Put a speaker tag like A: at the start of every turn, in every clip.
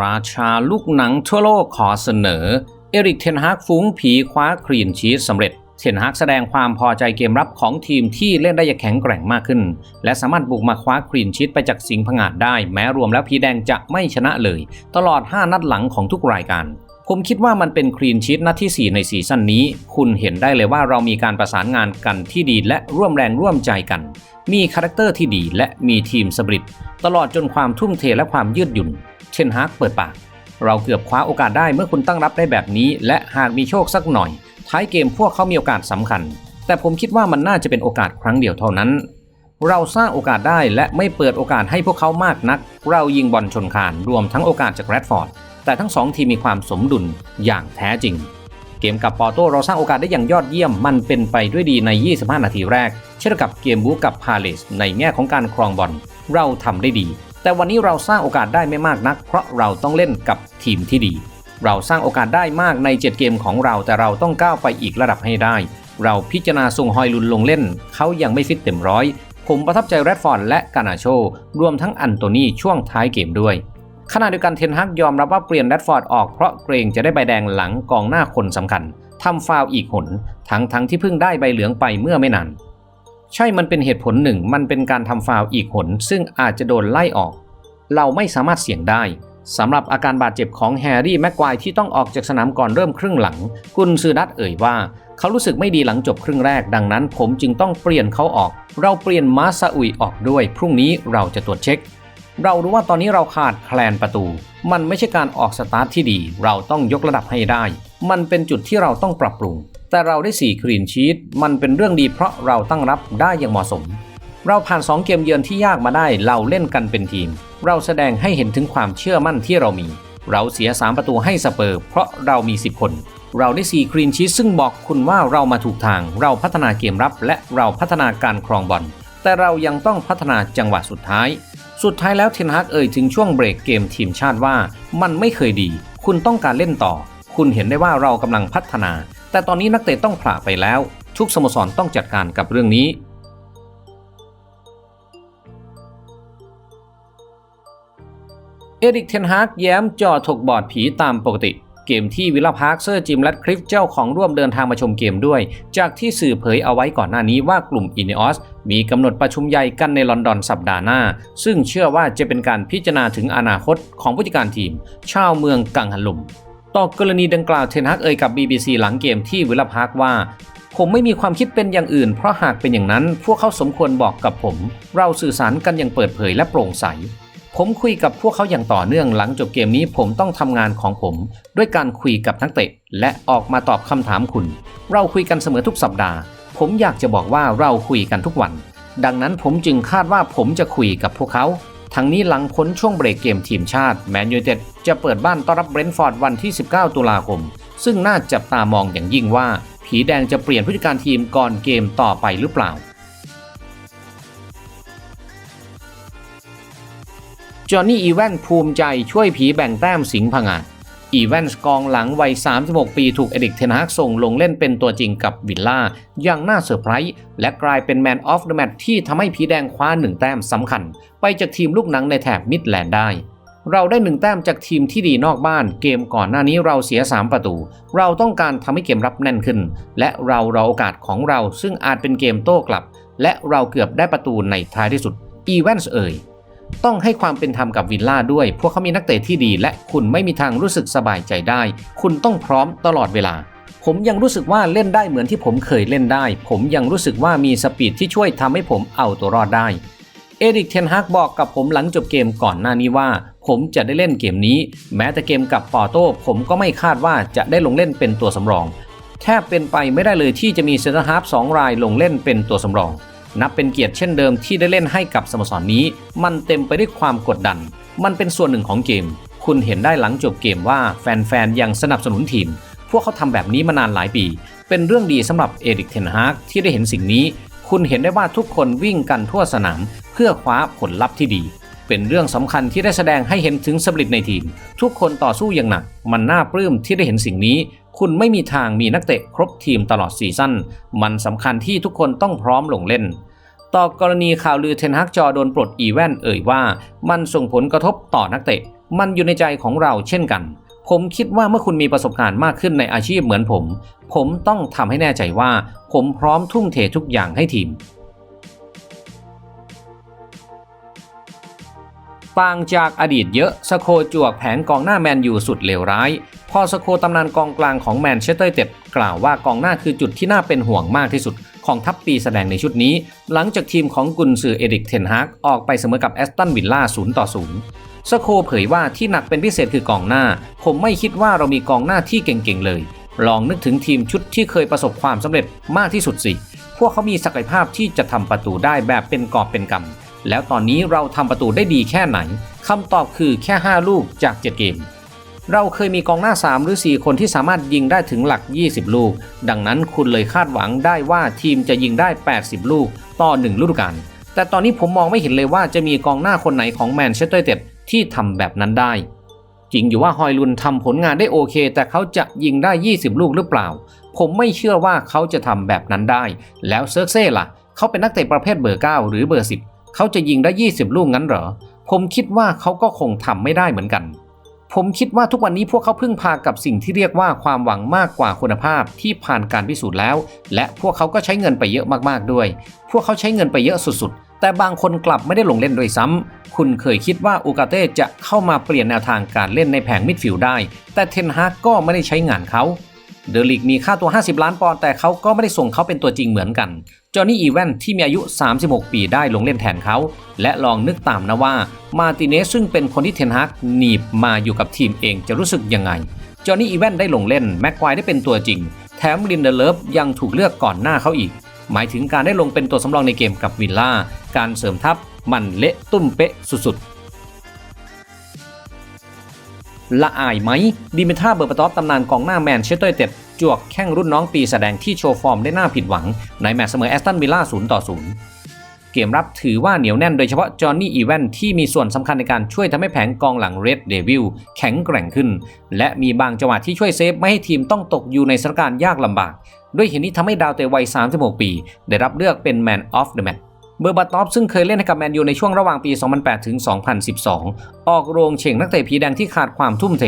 A: ราชาลูกหนังทั่วโลกขอเสนอ เอริกเทนฮากฟุ้งผีคว้าครีนชีสสำเร็จ เทนฮากแสดงความพอใจเกมรับของทีมที่เล่นได้อย่างแข็งแกร่งมากขึ้น และสามารถบุกมาคว้าครีนชีสไปจากสิงห์ผงาดได้ แม้รวมแล้วผีแดงจะไม่ชนะเลย ตลอด 5 นัดหลังของทุกรายการผมคิดว่ามันเป็นครีนชีตนัดที่ 4 ในซีซั่นนี้ คุณเห็นได้เลยว่าเรามีการประสานงานกันที่ดีและร่วมแรงร่วมใจกัน มีคาแรคเตอร์ที่ดีและมีทีมสบริตตลอดจนความทุ่มเทและความยืดหยุ่น เช่นฮากเปิดปาก เราเกือบคว้าโอกาสได้เมื่อคุณตั้งรับได้แบบนี้ และหากมีโชคสักหน่อย ท้ายเกมพวกเขามีโอกาสสำคัญ แต่ผมคิดว่ามันน่าจะเป็นโอกาสครั้งเดียวเท่านั้น เราสร้างโอกาสได้และไม่เปิดโอกาสให้พวกเขามากนัก เรายิงบอลชนคานรวมทั้งโอกาสจากแรดฟอร์ดแต่ทั้งสองทีมมีความสมดุลอย่างแท้จริง เกมกับปอร์โตเราสร้างโอกาสได้อย่างยอดเยี่ยม มันเป็นไปด้วยดีใน 25 นาทีแรก เช่นกับเกมบู๊กับพาเลสในแง่ของการครองบอลเราทำได้ดี แต่วันนี้เราสร้างโอกาสได้ไม่มากนัก เพราะเราต้องเล่นกับทีมที่ดี เราสร้างโอกาสได้มากใน 7 เกมของเรา แต่เราต้องก้าวไปอีกระดับให้ได้ เราพิจารณาส่งฮอยลุนลงเล่น เขายังไม่ฟิตเต็มร้อย ผมประทับใจแรดฟอร์ดและกานาโช รวมทั้งอันโตนีช่วงท้ายเกมด้วยขณะเดียวกันเทนฮักยอมรับว่าเปลี่ยนแรดฟอร์ดออกเพราะเกรงจะได้ใบแดงหลังกองหน้าคนสำคัญทำฟาวอีกหน ทั้งทั้งที่เพิ่งได้ใบเหลืองไปเมื่อไม่นาน ใช่มันเป็นเหตุผลหนึ่ง มันเป็นการทำฟาวอีกหน ซึ่งอาจจะโดนไล่ออก เราไม่สามารถเสี่ยงได้สำหรับอาการบาดเจ็บของแฮร์รี่แม็กควายที่ต้องออกจากสนามก่อนเริ่มครึ่งหลังกุนซือดัตเอ่ยว่า เขารู้สึกไม่ดีหลังจบครึ่งแรกดังนั้น ผมจึงต้องเปลี่ยนเขาออก เราเปลี่ยนมาซาอุยออกด้วย พรุ่งนี้เราจะตรวจเช็ค เรารู้ว่าตอนนี้เราขาดแคลนประตู มันไม่ใช่การออกสตาร์ทที่ดี เราต้องยกระดับให้ได้ มันเป็นจุดที่เราต้องปรับปรุง แต่เราได้ 4 ครีนชีตมันเป็นเรื่องดีเพราะเราตั้งรับได้อย่างเหมาะสม เราผ่าน 2 เกมเยือนที่ยากมาได้เราเล่นกันเป็นทีม เราแสดงให้เห็นถึงความเชื่อมั่นที่เรามี เราเสีย 3 ประตูให้สเปอร์ เพราะเรามี 10 คน เราได้ 4 ครีนชีตซึ่งบอกคุณว่าเรามาถูกทาง เราพัฒนาเกมรับและเราพัฒนาการครองบอลแต่เรายังต้องพัฒนาจังหวะสุดท้าย สุดท้ายแล้วเทนฮากเอ่ยถึงช่วงเบรกเกมทีมชาติว่า มันไม่เคยดี คุณต้องการเล่นต่อ คุณเห็นได้ว่าเรากำลังพัฒนา แต่ตอนนี้นักเตะต้องผละไปแล้ว ทุกสโมสรต้องจัดการกับเรื่องนี้เอริกเทนฮากแย้มจอถกบอดผีตามปกติ เกมที่วิลล่าพาร์คเซอร์จิมและคลิฟเจ้าของร่วมเดินทางมาชมเกมด้วย จากที่สื่อเผยเอาไว้ก่อนหน้านี้ว่ากลุ่มอินเนอสมีกำหนดประชุมใหญ่กันในลอนดอนสัปดาห์หน้า ซึ่งเชื่อว่าจะเป็นการพิจารณาถึงอนาคตของผู้จัดการทีม ชาวเมืองกังหันลุม ต่อกรณีดังกล่าวเทนฮักเอ่ยกับ BBC หลังเกมที่วิลลาพาร์คว่า ผมไม่มีความคิดเป็นอย่างอื่น เพราะหากเป็นอย่างนั้น พวกเขาสมควรบอกกับผม เราสื่อสารกันอย่างเปิดเผยและโปร่งใส ผมคุยกับพวกเขาอย่างต่อเนื่องหลังจบเกมนี้ผมต้องทำงานของผม ด้วยการคุยกับนักเตะ และออกมาตอบคำถามคุณ เราคุยกันเสมอทุกสัปดาห์ ผมอยากจะบอกว่าเราคุยกันทุกวัน ดังนั้นผมจึงคาดว่าผมจะคุยกับพวกเขา ทั้งนี้หลังพ้นช่วงเบรกเกมทีมชาติแมนยูเต็ดจะเปิดบ้านต้อนรับเบรนท์ฟอร์ดวันที่ 19 ตุลาคม ซึ่งน่าจับตามองอย่างยิ่งว่า ผีแดงจะเปลี่ยนผู้จัดการทีมก่อนเกมต่อไปหรือเปล่า จอห์นนี่อีแวนภูมิใจช่วยผีแบ่งแต้มสิงห์ผงาด อีแวนส์กองหลังวัย 36 ปีถูกเอดิกเทนฮากส่งลงเล่นเป็นตัวจริงกับวิลล่าอย่างน่าเซอร์ไพรส์และกลายเป็นแมนออฟเดอะแมตที่ทำให้ผีแดงคว้าหนึ่งแต้มสำคัญ ไปจากทีมลูกหนังในแถบมิดแลนด์ได้ เราได้หนึ่งแต้มจากทีมที่ดีนอกบ้าน เกมก่อนหน้านี้เราเสีย 3 ประตู เราต้องการทำให้เกมรับแน่นขึ้น และเรารอโอกาสของเราซึ่งอาจเป็นเกมโต้กลับ และเราเกือบได้ประตูในท้ายที่สุดอีแวนส์เอ่ย ต้องให้ความเป็นธรรมกับวิลล่าด้วย พวกเขามีนักเตะที่ดี และคุณไม่มีทางรู้สึกสบายใจได้ คุณต้องพร้อมตลอดเวลา ผมยังรู้สึกว่าเล่นได้เหมือนที่ผมเคยเล่นได้ ผมยังรู้สึกว่ามีสปีดที่ช่วยทำให้ผมเอาตัวรอดได้ เอริกเทนฮากบอกกับผมหลังจบเกมก่อนหน้านี้ว่า ผมจะได้เล่นเกมนี้ แม้แต่เกมกับปอร์โต้ผมก็ไม่คาดว่าจะได้ลงเล่นเป็นตัวสำรอง แทบเป็นไปไม่ได้เลยที่จะมีเซนเตอร์ฮาร์ฟสองรายลงเล่นเป็นตัวสำรอง นับเป็นเกียรติเช่นเดิมที่ได้เล่นให้กับสโมสรนนี้ มันเต็มไปด้วยความกดดัน มันเป็นส่วนหนึ่งของเกม คุณเห็นได้หลังจบเกมว่าแฟนๆยังสนับสนุนทีม พวกเขาทำแบบนี้มานานหลายปี เป็นเรื่องดีสำหรับเอริกเทนฮากที่ได้เห็นสิ่งนี้ คุณเห็นได้ว่าทุกคนวิ่งกันทั่วสนาม เพื่อคว้าผลลัพธ์ที่ดี เป็นเรื่องสำคัญที่ได้แสดงให้เห็นถึงสปริตในทีม ทุกคนต่อสู้อย่างหนัก มันน่าปลื้มที่ได้เห็นสิ่งนี้ คุณไม่มีทางมีนักเตะครบทีมตลอดซีซั่น มันสำคัญที่ทุกคนต้องพร้อมลงเล่น ต่อกรณีข่าวลือเทนฮักจอโดนปลดอีแวนเอ่ยว่า มันส่งผลกระทบต่อนักเตะ มันอยู่ในใจของเราเช่นกัน ผมคิดว่าเมื่อคุณมีประสบการณ์มากขึ้นในอาชีพเหมือนผม ผมต้องทำให้แน่ใจว่า ผมพร้อมทุ่มเททุกอย่างให้ทีมต่างจากอดีตเยอะสโคจวกแผงกองหน้าแมนยูสุดเลวร้าย พอสโคตำนานกองกลางของแมนเชสเตอร์เต็ดกล่าวว่ากองหน้าคือจุดที่น่าเป็นห่วงมากที่สุดของทัพปีแสดงในชุดนี้ หลังจากทีมของกุนซือเอริกเทนฮากออกไปเสมอกับแอสตันวิลล่า0ต่อ0สโคเผยว่าที่หนักเป็นพิเศษคือกองหน้า ผมไม่คิดว่าเรามีกองหน้าที่เก่งๆเลย ลองนึกถึงทีมชุดที่เคยประสบความสำเร็จมากที่สุดสิ พวกเขามีศักยภาพที่จะทำประตูได้แบบเป็นกอบเป็นกำแล้วตอนนี้เราทำประตูได้ดีแค่ไหนคำตอบคือแค่ 5 ลูกจาก 7 เกม เราเคยมีกองหน้า 3 หรือ 4 คนที่สามารถยิงได้ถึงหลัก 20 ลูก ดังนั้นคุณเลยคาดหวังได้ว่าทีมจะยิงได้ 80 ลูก ต่อ 1 ฤดูกาล แต่ตอนนี้ผมมองไม่เห็นเลยว่าจะมีกองหน้าคนไหนของแมนเชสเตอร์เต็ดที่ทำแบบนั้นได้ จริงอยู่ว่าฮอยลุนทำผลงานได้โอเค แต่เขาจะยิงได้ 20 ลูกหรือเปล่า ผมไม่เชื่อว่าเขาจะทำแบบนั้นได้ แล้วเซิร์กเซ่ล่ะ เขาเป็นนักเตะประเภทเบอร์ 9 หรือเบอร์ 10 เขาจะยิงได้ 20 ลูกงั้นเหรอ ผมคิดว่าเขาก็คงทำไม่ได้เหมือนกัน ผมคิดว่าทุกวันนี้พวกเขาพึ่งพากับสิ่งที่เรียกว่าความหวังมากกว่าคุณภาพที่ผ่านการพิสูจน์แล้ว และพวกเขาก็ใช้เงินไปเยอะมากๆด้วย พวกเขาใช้เงินไปเยอะสุดๆ แต่บางคนกลับไม่ได้ลงเล่นด้วยซ้ำคุณเคยคิดว่าอูกาเต้จะเข้ามาเปลี่ยนแนวทางการเล่นในแผงมิดฟิลด์ได้ แต่เทนฮากก็ไม่ได้ใช้งานเขาเดลิกมีค่าตัว 50 ล้านปอนด์แต่เขาก็ไม่ได้ส่งเขาเป็นตัวจริงเหมือนกัน จอห์นนี่อีแวนที่มีอายุ 36 ปีได้ลงเล่นแทนเขา และลองนึกตามนะว่ามาติเนสซึ่งเป็นคนที่เทนฮากหนีบมาอยู่กับทีมเองจะรู้สึกยังไง จอห์นนี่อีแวนได้ลงเล่น แม็กควายได้เป็นตัวจริง แถมลินเดเลิฟยังถูกเลือกก่อนหน้าเขาอีก หมายถึงการได้ลงเป็นตัวสำรองในเกมกับวิลล่า การเสริมทัพมันเละตุ้มเป๊ะสุดๆ ละอายไหมดิมิท่าเบอร์ปตอฟตำนานกองหน้าแมนเชสเตอร์เต็ดจวกแข้งรุ่นน้องปีแสดงที่โชว์ฟอร์มได้น่าผิดหวัง ในแมตช์เสมอแอสตันวิลล่า0ต่อ0เกมรับถือว่าเหนียวแน่นโดยเฉพาะจอห์นนี่อีแวนที่มีส่วนสำคัญในการช่วยทำให้แผงกองหลังเรดเดวิลแข็งแกร่งขึ้น และมีบางจังหวะที่ช่วยเซฟ ไม่ให้ทีมต้องตกอยู่ในสถานการณ์ยากลำบาก ด้วยเหตุนี้ทำให้ดาวเตะวัย 36 ปี ได้รับเลือกเป็น Man of the Match เเบอร์บัตตอฟซึ่งเคยเล่นให้กับแมนยูในช่วงระหว่างปี 2008 ถึง 2012 ออกโรงเช่งนักเตะผีแดงที่ขาดความทุ่มเท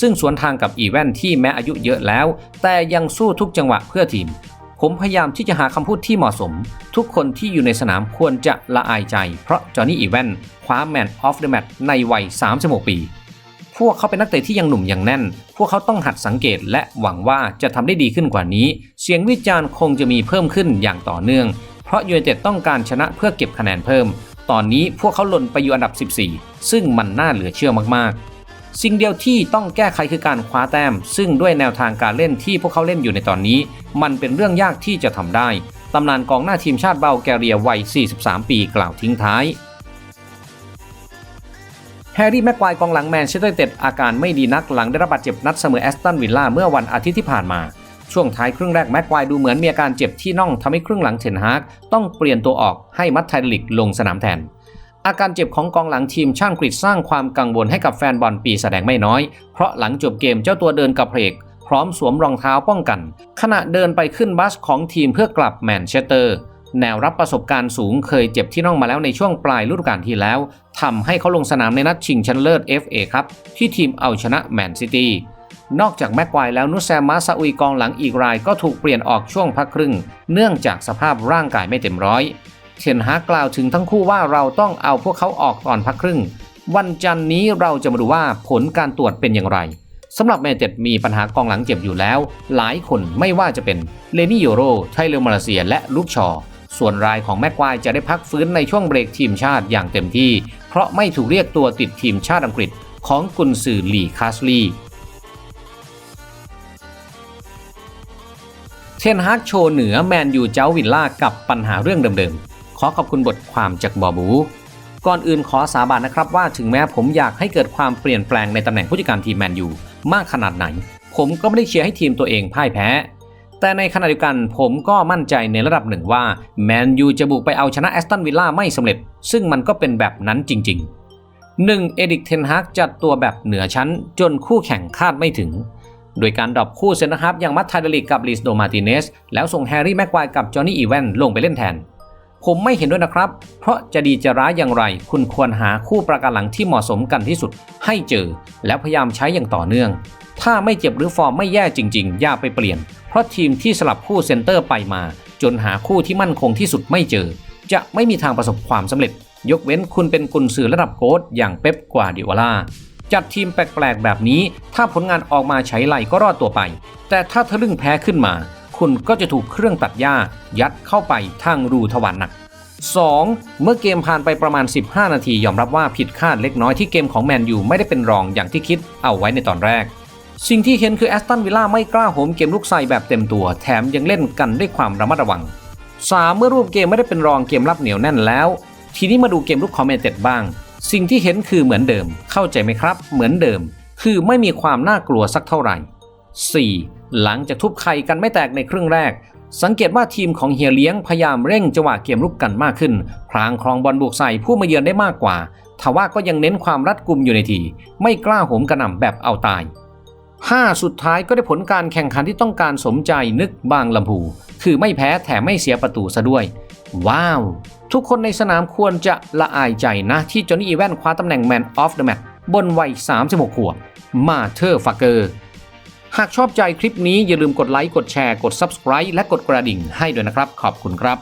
A: ซึ่งสวนทางกับอีแวนที่แม้อายุเยอะแล้ว แต่ยังสู้ทุกจังหวะเพื่อทีม ผมพยายามที่จะหาคำพูดที่เหมาะสม ทุกคนที่อยู่ในสนามควรจะละอายใจ เพราะจอห์นนี่อีแวนคว้าแมนออฟเดอะแมตช์ในวัย 36 ปีพวกเขาเป็นนักเตะที่ยังหนุ่มยังแน่น พวกเขาต้องหัดสังเกตและหวังว่าจะทำได้ดีขึ้นกว่านี้ เสียงวิจารณ์คงจะมีเพิ่มขึ้นอย่างต่อเนื่อง เพราะยูไนเต็ดต้องการชนะเพื่อเก็บคะแนนเพิ่ม ตอนนี้พวกเขาหล่นไปอยู่อันดับ 14 ซึ่งมันน่าเหลือเชื่อมากๆ สิ่งเดียวที่ต้องแก้ไขคือการคว้าแต้ม ซึ่งด้วยแนวทางการเล่นที่พวกเขาเล่นอยู่ในตอนนี้ มันเป็นเรื่องยากที่จะทำได้ ตำนานกองหน้าทีมชาติเบลแกเรียวัย 43 ปีกล่าวทิ้งท้ายแฮร์รี่แม็กควายกองหลังแมนเชสเตอร์เต็ดอาการไม่ดีนักหลังได้รับบาดเจ็บนัดเสมอแอสตันวิลล่าเมื่อวันอาทิตย์ที่ผ่านมา ช่วงท้ายครึ่งแรกแม็กควายดูเหมือนมีอาการเจ็บที่น่องทำให้ครึ่งหลังเทนฮากต้องเปลี่ยนตัวออกให้มัตไทลิกลงสนามแทน อาการเจ็บของกองหลังทีมช่างกรีดสร้างความกังวลให้กับแฟนบอลปีแสดงไม่น้อย เพราะหลังจบเกมเจ้าตัวเดินกับเพลกพร้อมสวมรองเท้าป้องกัน ขณะเดินไปขึ้นบัสของทีมเพื่อกลับแมนเชสเตอร์ แนวรับประสบการณ์สูงเคยเจ็บที่น่องมาแล้วในช่วงปลายฤดูกาลที่แล้วทำให้เขาลงสนามในนัดชิงชนะเลิศ FA ครับที่ทีมเอาชนะแมนซิตี้ นอกจากแม็กควายแล้วนุแซมมาซาอุยกองหลังอีกรายก็ถูกเปลี่ยนออกช่วงพักครึ่ง เนื่องจากสภาพร่างกายไม่เต็มร้อยเทนฮากกล่าวถึงทั้งคู่ว่าเราต้องเอาพวกเขาออกตอนพักครึ่ง วันจันนี้เราจะมาดูว่าผลการตรวจเป็นอย่างไรสำหรับแมนเต็ดมีปัญหากองหลังเจ็บอยู่แล้ว หลายคนไม่ว่าจะเป็นเลนี่โยโร ไทเลอร์มาเลเซีย และลูกชอ ส่วนรายของแม็กควายจะได้พักฟื้นในช่วงเบรกทีมชาติอย่างเต็มที่ เพราะไม่ถูกเรียกตัวติดทีมชาติอังกฤษของกุนซือลีคาสลี เทนฮากโชว์เหนือแมนยูเจ้าวิลล่ากับปัญหาเรื่องเดิมๆ ขอขอบคุณบทความจากบอบู ก่อนอื่นขอสาบานนะครับว่าถึงแม้ผมอยากให้เกิดความเปลี่ยนแปลงในตำแหน่งผู้จัดการทีมแมนยูมากขนาดไหน ผมก็ไม่ได้เชียร์ให้ทีมตัวเองพ่ายแพ้ แต่ในขณะเดียวกันผมก็มั่นใจในระดับหนึ่งว่าแมนยูจะบุกไปเอาชนะแอสตันวิลล่าไม่สำเร็จ ซึ่งมันก็เป็นแบบนั้นจริง ๆ 1. เอดิกเทนฮากจัดตัวแบบเหนือชั้นจนคู่แข่งคาดไม่ถึง โดยการดรอปคู่เซนต์ฮับอย่างมัตไทเดลิกกับลิสโดมาติเนสแล้วส่งแฮร์รี่แม็กควายกับจอห์นนี่อีแวนลงไปเล่นแทน ผมไม่เห็นด้วยนะครับ เพราะจะดีจะร้ายอย่างไร คุณควรหาคู่ประกันหลังที่เหมาะสมกันที่สุด ให้เจอ แล้วพยายามใช้อย่างต่อเนื่อง ถ้าไม่เจ็บหรือฟอร์มไม่แย่จริง ๆ อย่าไปเปลี่ยน เพราะทีมที่สลับคู่เซนเตอร์ไปมา จนหาคู่ที่มั่นคงที่สุดไม่เจอ จะไม่มีทางประสบความสำเร็จ ยกเว้นคุณเป็นกุนซือระดับโค้ชอย่างเป๊ปกวาดิโอลา จัดทีมแปลกๆ แบบนี้ ถ้าผลงานออกมาใช้ไหลก็รอดตัวไป แต่ถ้าทะลึ่งแพ้ขึ้นมา คุณก็จะถูกเครื่องตัดหญ้า ยัดเข้าไปทางรูทวารหนัก 2. เมื่อเกมผ่านไปประมาณ 15 นาทียอมรับว่าผิดคาดเล็กน้อยที่เกมของแมนยูไม่ได้เป็นรองอย่างที่คิดเอาไว้ในตอนแรก สิ่งที่เห็นคือแอสตันวิลล่าไม่กล้าโหมเกมลูกไซแบบเต็มตัว แถมยังเล่นกันด้วยความระมัดระวัง 3. เมื่อรูปเกมไม่ได้เป็นรองเกมรับเหนียวแน่นแล้ว ทีนี้มาดูเกมลูกคอมเมนเต็ดบ้าง สิ่งที่เห็นคือเหมือนเดิม เข้าใจไหมครับ เหมือนเดิม คือไม่มีความน่ากลัวสักเท่าไหร่ 4. หลังจากทุบไข่กันไม่แตกในครึ่งแรก สังเกตว่าทีมของเฮียเลี้ยงพยายามเร่งจังหวะเกมลุกกันมากขึ้น พลางครองบอลบุกใส่ผู้มาเยือนได้มากกว่าทว่าก็ยังเน้นความรัดกุมอยู่ในที ไม่กล้าโหมกระหน่ำแบบเอาตาย 5. สุดท้ายก็ได้ผลการแข่งขันที่ต้องการสมใจนึกบางลำพู คือไม่แพ้แถมไม่เสียประตูซะด้วย ว้าว ทุกคนในสนามควรจะละอายใจนะที่จอห์นนี่อีแวนคว้าตำแหน่ง Man of the Match บนวัย 36 ขวบ มาเธอร์ฟักเกอร์ หากชอบใจคลิปนี้อย่าลืมกดไลค์ กดแชร์ กด Subscribe และกดกระดิ่งให้ด้วยนะครับ ขอบคุณครับ